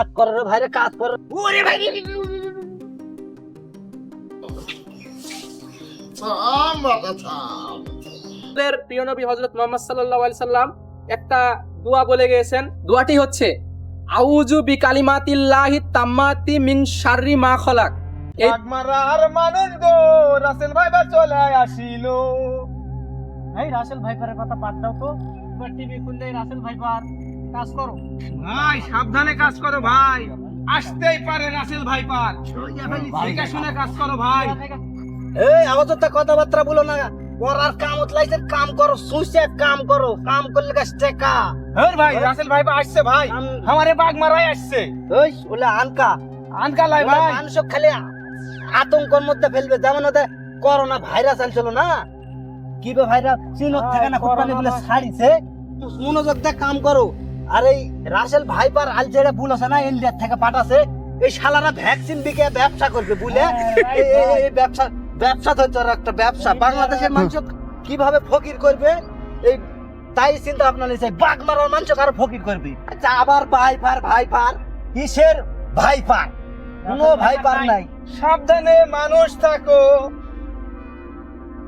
কাজ করো রে ভাইরে কাজ করো। ওরে ভাই। প্রিয় নবী হজরত মোহাম্মদ সাল্লাল্লাহু আলাইহি সাল্লাম একটা দোয়া বলে গিয়েছেন। দোয়াটি হচ্ছে আউযু বিকালিমাতিল্লাহি তাম্মাতি মিন শাররি মা খলাক। এই মারার মানুষ গো রাসেল ভাই বা চলে আসিল। এই রাসেল ভাইপারের কথা বাদ দাও তো। টিভি খুললে রাসেল ভাইপার কাজ করো। ভাই সাবধানে কাজ করো ভাই। আসতেই পারে রাসেল ভাই পার। দেখে শুনে কাজ করো ভাই। এই আওয়াজটা কথাবার্তা বলো না। করার কাম উতলাইছে কাম করো সুইসে কাম করো কাম করলে গাছ টেকা। হ্যাঁ ভাই রাসেল ভাই আসছে ভাই। আম- আমারে বাঘ মারাই আসছে। ওই ওলে আনকা। আনকা লাই ভাই। মানুষ খালি আতঙ্কর মধ্যে ফেলবে। যেমন ওদের করোনা ভাইরাস আনছিল না? কি বে ভাইরাস? চীনত থাকে না কোম্পানি বলে ছাড়িছে। মনোযোগ দিয়ে কাম করো। আর এই রাসেল ভাইপার আলজেরা বুল আছে না? ইন্ডিয়ার থেকে পাঠাছে। এই শালারা ভ্যাকসিন বিকে ব্যবসা করবে বুঝলে? হ্যাঁ, এই- ব্যবসা ব্যবসা তো হচ্ছে একটা ব্যবসা। বাংলাদেশের মানুষ কীভাবে ফকির করবে? এই তাই চিন্তা ভাবনা নিয়েছে বাঘ মারার মানুষ কারও ফকির করবে? আচ্ছা আবার ভাইপার ভাইপার কিসের ভাইপার কোনো ভাইপার নাই। সাবধানে মানুষ থাকো।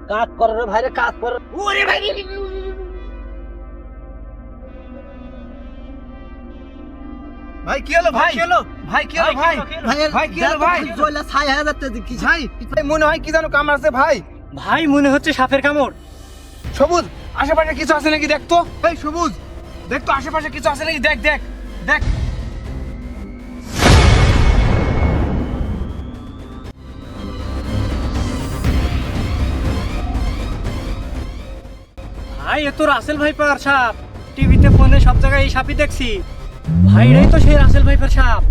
কাজ করো ভাইরে কাজ করো। ওরে ভাই! ভাই কি হলো? ভাই কি হলো? ভাই কি হলো? ভাই ভাই কি হলো? ভাই জয়লা ছাই হয়ে যাচ্ছে কি ভাই ভাই মনে হয় কি জানো কামড়াচ্ছে ভাই। ভাই মনে হচ্ছে সাপের কামড়। সবুজ আশেপাশে কিছু আছে নাকি দেখ তো। এই সবুজ দেখ তো আশেপাশে কিছু আছে নাকি? দেখ দেখ দেখ। ভাই এ তো রাসেল ভাইপার সাপ টিভিতে ফোনে সব জায়গায় এই সাপই দেখছি। ভাই এটাই তো সেই রাসেল ভাইপার সাপ।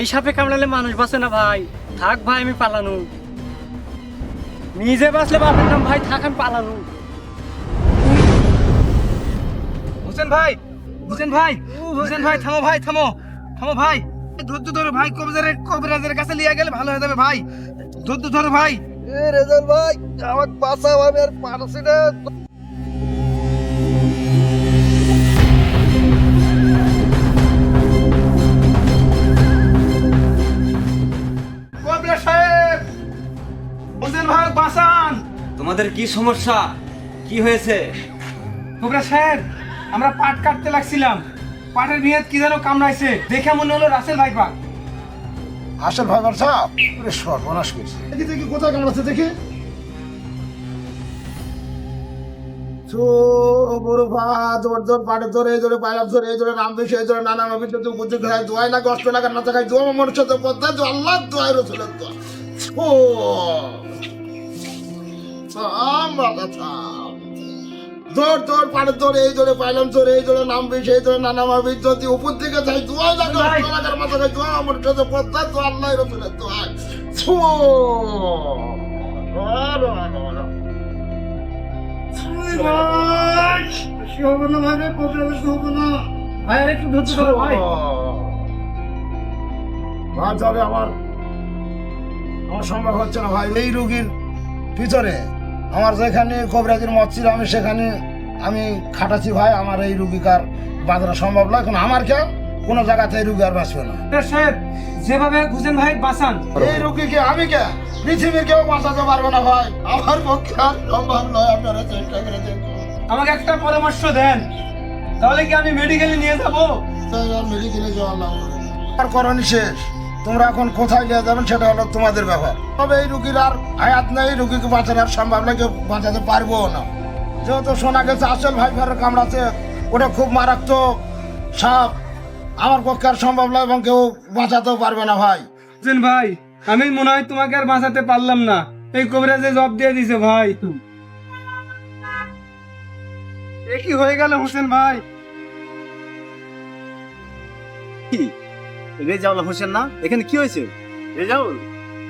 এই সাপে কামড়ালে মানুষ বাঁচে না ভাই। থাক ভাই আমি পালানো। নিজে বাঁচলে বাপের নাম ভাই থাক আমি পালানো। হোসেন ভাই হোসেন ভাই হোসেন ভাই থামো ভাই থামো থামো ভাই। ধৈর্য ধরো ভাই কবিরাজের কবিরাজের কাছে নিয়ে গেলে ভালো হয়ে যাবে ভাই। ধৈর্য ধরো ভাই। এ রেজাল ভাই আমার বাঁচাও আমি আর পারছি না। তোমাদের কি সমস্যা? কি হয়েছে? কবিরাজ সাহেব আমরা পাট কাটতে লাগছিলাম। পাটের বিয়ে কি যেন কামড়াইছে দেখে মনে হলো রাসেল ভাইপা আসল ভাইবার সাহেব ওরে সর্বনাশ করছে। দেখি দেখি কোথায় কামড়াচ্ছে দেখি। তো বড় ভা জোর জোর ধরে এই ধরে এই নাম এই নানা নবী তো বুদ্ধি খায় দোয়াই না কষ্ট না কান্না থাকায় দোয়া মনুষ্য তো পদ্মা আল্লাহ দোয়াই রসুলের দোয়া। ও আমরা কথা দৌড় দৌড় পাড়ে ধরে এই ধরে পাইলাম ধরে এই ধরে নাম বেশি এই ধরে নানা নবী যদি উপর থেকে যাই দোয়াই না কষ্ট না কান্না থাকায় দোয়া মনুষ্য তো পদ্মা তো আল্লাহ রসুলের ভাই একটু ভাই। বাজারে আমার আমার সম্ভব হচ্ছে না ভাই এই রুগীর ভিতরে। আমার যেখানে কবিরাজির মত ছিল আমি সেখানে আমি খাটাচ্ছি ভাই আমার এই রুগীকার বাঁচানো সম্ভব নয়। এখন আমার কে কোনো জায়গাতে এই রুগী আর বাঁচবে না। সাহেব যেভাবে হোসেন ভাই বাঁচান। এই রুগীকে আমি কে? পৃথিবীর কেউ বাঁচাতে পারব না ভাই। আমার পক্ষে আর সম্ভব নয় আপনারা চেষ্টা করে দেখুন। আমাকে একটা পরামর্শ দেন। তাহলে কি আমি মেডিকেলে নিয়ে যাব? মেডিকেলে যাওয়া না। আর করণী শেষ। তোমরা এখন কোথায় নিয়ে যাবেন সেটা হলো তোমাদের ব্যাপার। তবে এই রুগীর আর হায়াত নেই, রুগীকে বাঁচানোর সম্ভব না কেউ বাঁচাতে পারব না। যেহেতু শোনা গেছে আসল ভাই ফেরার কামড়াতে ওটা খুব মারাত্মক সাপ। আমার পক্ষে আর সম্ভব না এবং কেউ বাঁচাতেও পারবে না ভাই। হোসেন ভাই, আমি মনে হয় তোমাকে আর বাঁচাতে পারলাম না। এই কবিরাজে জব দিয়ে দিছে ভাই। কি হয়ে গেল, হোসেন ভাই? রেজাউল হোসেন না? এখানে কি হয়েছে? রেজাউল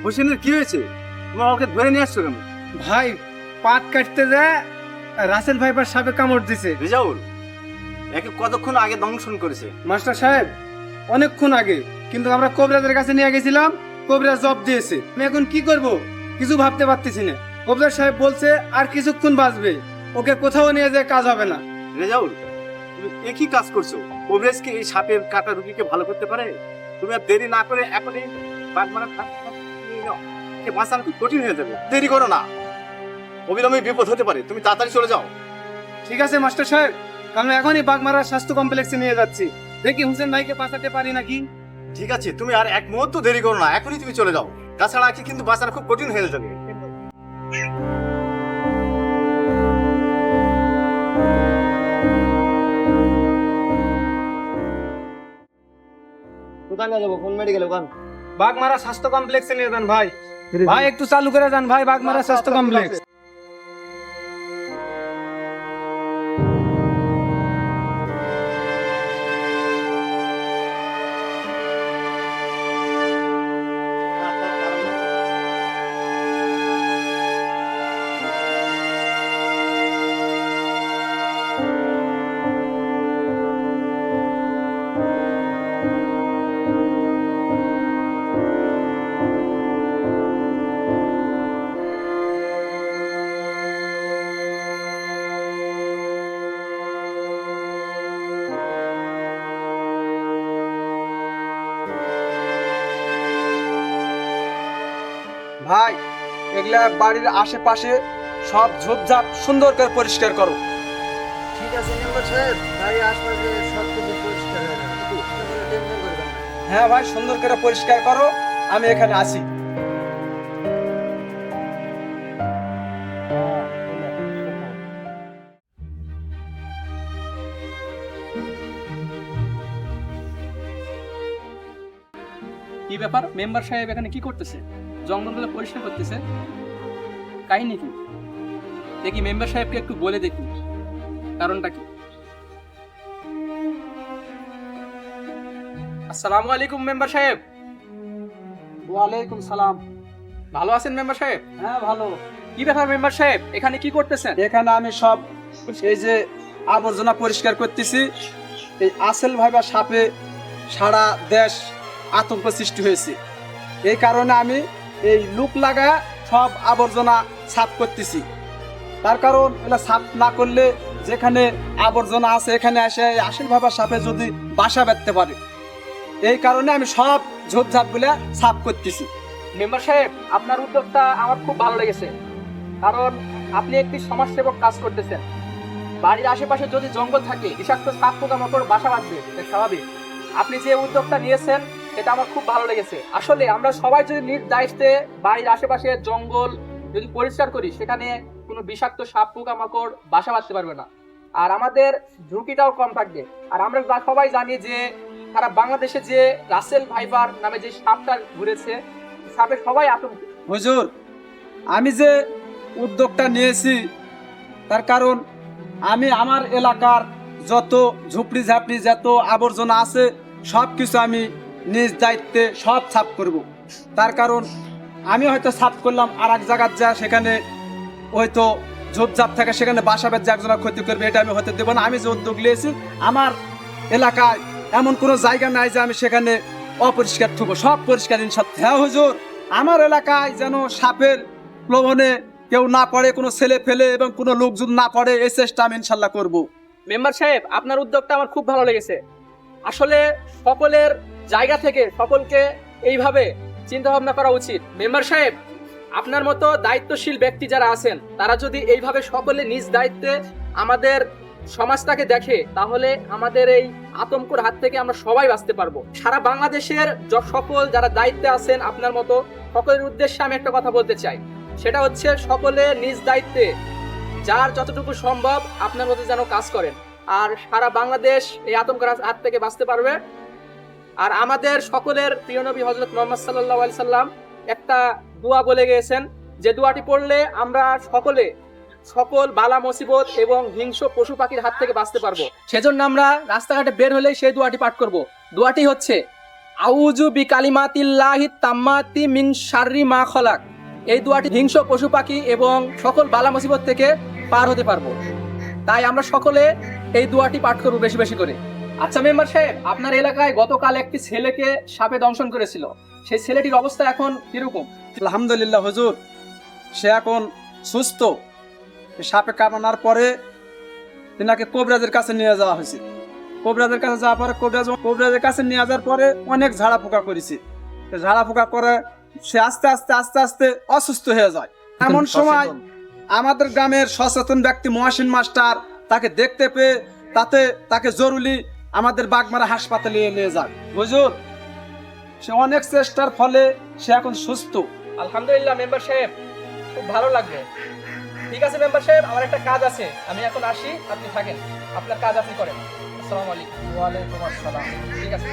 হোসেনের কি হয়েছে? তোমরা ওকে ধরে নিয়ে আসছো কেন? ভাই পাট কাটতে যায় রাসেল ভাইপার সাপে কামড় দিছে। রেজাউল একে কতক্ষণ আগে দংশন করেছে? মাস্টার সাহেব অনেকক্ষণ আগে। কিন্তু আমরা কবিরাজের কাছে নিয়ে গেছিলাম কবিরাজ জব দিয়েছে। আমি এখন কি করব? কিছু ভাবতে পারতেছি না। কবিরাজ সাহেব বলছে আর কিছুক্ষণ বাঁচবে। ওকে কোথাও নিয়ে যেয়ে কাজ হবে না। রেজাউল তুমি একই কাজ করছ। কবিরাজ কি এই সাপের কাটা রুগীকে ভালো করতে পারে? তুমি আর দেরি না করে এখনই বাগমারা বাঁচানো খুব কঠিন হয়ে যাবে। দেরি করো না। অবিলম্বে বিপদ হতে পারে। তুমি তাড়াতাড়ি চলে যাও। ঠিক আছে মাস্টার সাহেব আমি এখনই বাগমারা স্বাস্থ্য কমপ্লেক্সে নিয়ে যাচ্ছি। দেখি হোসেন ভাইকে বাঁচাতে পারি নাকি? ঠিক আছে তুমি আর এক মুহূর্ত দেরি করো না। এখনই তুমি চলে যাও। তাছাড়া কি কিন্তু বাঁচানো খুব কঠিন হয়ে যাবে। কোথায় যাব কোন মেডিকেল ওখান বাগমারা স্বাস্থ্য কমপ্লেক্সে নিয়ে যান ভাই। ভাই একটু চালু করে যান ভাই বাগমারা স্বাস্থ্য কমপ্লেক্স ভাই এগুলা বাড়ির আশেপাশে সব ঝোপঝাপ সুন্দর করে পরিষ্কার করো। ঠিক আছে মেম্বার সাহেব বাড়ির আশপাশে সব কিছু পরিষ্কার হয়ে যাবে টেনশন করবেন না হ্যাঁ ভাই সুন্দর করে পরিষ্কার করো আমি এখানে আসি কি ব্যাপার? মেম্বার সাহেব এখানে কি করতেছে? জঙ্গলগুলো পরিষ্কার করতেছে। কাহিনী কি? দেখি মেম্বার সাহেবকে একটু বলে দেখি। কারণটা কি? আসসালামু আলাইকুম মেম্বার সাহেব। ওয়ালাইকুম সালাম। ভালো আছেন মেম্বার সাহেব? হ্যাঁ ভালো। কি ব্যাপার মেম্বার সাহেব? এখানে কি করতেছেন? এখানে আমি সব এই যে আবর্জনা পরিষ্কার করতেছি। এই আসেল ভাইবা সাপে সারা দেশ আতঙ্ক সৃষ্টি হয়েছে। এই কারণে আমি এই লুক লাগা সব আবর্জনা সাফ করতেছি। তার কারণ এটা সাফ না করলে যেখানে আবর্জনা আছে, এখানে এই আসেল সাপে যদি বাসা বেঁধতে পারে। এই কারণে আমি সব ঝোপঝাপগুলা সাফ করতেছি। মেম্বার সাহেব, আপনার উদ্যোগটা আমার খুব ভালো লেগেছে। কারণ আপনি একটি সমাজসেবক কাজ করতেছেন। বাড়ির আশেপাশে যদি জঙ্গল থাকে, বিষাক্ত সাপ পোকামাকড় বাসা বাঁধবে স্বাভাবিক। আপনি যে উদ্যোগটা নিয়েছেন এটা আমার খুব ভালো লেগেছে। আসলে আমরা সবাই যদি নিজ দায়িত্বে বাড়ির আশেপাশে জঙ্গল যদি পরিষ্কার করি সেখানে কোনো বিষাক্ত সাপ পোকামাকড় বাসা বাঁধতে পারবে না। আর আমাদের ঝুঁকিটাও কম থাকবে। আর আমরা সবাই জানি যে সারা বাংলাদেশে যে রাসেল ভাইবার নামে যে সাপটা ঘুরেছে সাপে সবাই আতঙ্ক। হুজুর আমি যে উদ্যোগটা নিয়েছি তার কারণ আমি আমার এলাকার যত ঝুপড়ি ঝাপড়ি যত আবর্জনা আছে সব কিছু আমি নিজ দায়িত্বে সব সাফ করব। তার কারণ, আমি হয়তো সাফ করলাম আর এক জায়গার যা সেখানে হয়তো ঝোপঝাপ থাকে, সেখানে বাসা বেঁধে একজনের ক্ষতি করবে, এটা আমি হতে দেবো না। আমি যে উদ্যোগ নিয়েছি, আমার এলাকায় এমন কোনো জায়গা নাই যে আমি সেখানে অপরিষ্কার থাকব সব পরিষ্কার ইনশাল্লাহ। হ্যাঁ হুজুর, আমার এলাকায় যেন সাপের প্লবনে কেউ না পড়ে, কোনো ছেলে ফেলে এবং কোনো লোকজন না পড়ে, এই চেষ্টা আমি ইনশাল্লাহ করব। মেম্বার সাহেব, আপনার উদ্যোগটা আমার খুব ভালো লেগেছে। আসলে সকলের জায়গা থেকে সকলকে এইভাবে চিন্তা ভাবনা করা উচিত। মেম্বার সাহেব, আপনার মতো দায়িত্বশীল ব্যক্তি যারা আছেন, তারা যদি এইভাবে সকলে নিজ দায়িত্বে আমাদের সমাজটাকে দেখে, তাহলে আমাদের এই আতঙ্কর হাত থেকে আমরা সবাই বাঁচতে পারব। সারা বাংলাদেশের সকল যারা দায়িত্বে আছেন, আপনার মতো সকলের উদ্দেশ্যে আমি একটা কথা বলতে চাই। সেটা হচ্ছে সকলে নিজ দায়িত্বে যার যতটুকু সম্ভব আপনার মধ্যে যেন কাজ করেন। আর সারা বাংলাদেশ এই আতঙ্কের হাত থেকে বাঁচতে পারবে। আর আমাদের সকলের প্রিয় নবী হজরত মোহাম্মদ সাল্লাহ আলি সাল্লাম একটা দোয়া বলে গিয়েছেন যে দোয়াটি পড়লে আমরা সকলে সকল বালা মুসিবত এবং হিংস পশু পাখির হাত থেকে বাঁচতে পারব। সেজন্য আমরা রাস্তাঘাটে বের হলে সেই দোয়াটি পাঠ করব। দোয়াটি হচ্ছে আউজু বি কালিমাতিল্লাহি তাম্মাতি মিন শাররি মা খলাক। এই দোয়াটি হিংস পশু পাখি এবং সকল বালা মুসিবত থেকে পার হতে পারব। তাই আমরা সকলে এই দোয়াটি পাঠ করব বেশি বেশি করে। আচ্ছা মেম্বার সাহেব আপনার এলাকায় গতকাল একটি ছেলেকে সাপে দংশন করেছিল। সেই ছেলেটির অবস্থা এখন কীরকম? আলহামদুলিল্লাহ হুজুর। সে এখন সুস্থ। সাপে কাটানোর পরে তিনাকে কবিরাজের কাছে নিয়ে যাওয়া হয়েছে। কবিরাজের কাছে যাওয়ার পরে কবিরাজ কবিরাজের কাছে নিয়ে যাওয়ার পরে অনেক ঝাড়া ফুকা করেছি। ঝাড়া ফুকা করে সে আস্তে আস্তে আস্তে আস্তে অসুস্থ হয়ে যায়। এমন সময় আমাদের গ্রামের সচেতন ব্যক্তি মহাসিন মাস্টার তাকে দেখতে পেয়ে তাতে তাকে জরুরি আমাদের বাগমারা হাসপাতালে নিয়ে যান বুঝুন সে অনেক চেষ্টার ফলে সে এখন সুস্থ। আলহামদুলিল্লাহ মেম্বার সাহেব খুব ভালো লাগবে। ঠিক আছে মেম্বার সাহেব আমার একটা কাজ আছে। আমি এখন আসি আপনি থাকেন। আপনার কাজ আপনি করেন। আসসালামু আলাইকুম। ওয়ালাইকুম আসসালাম। ঠিক আছে।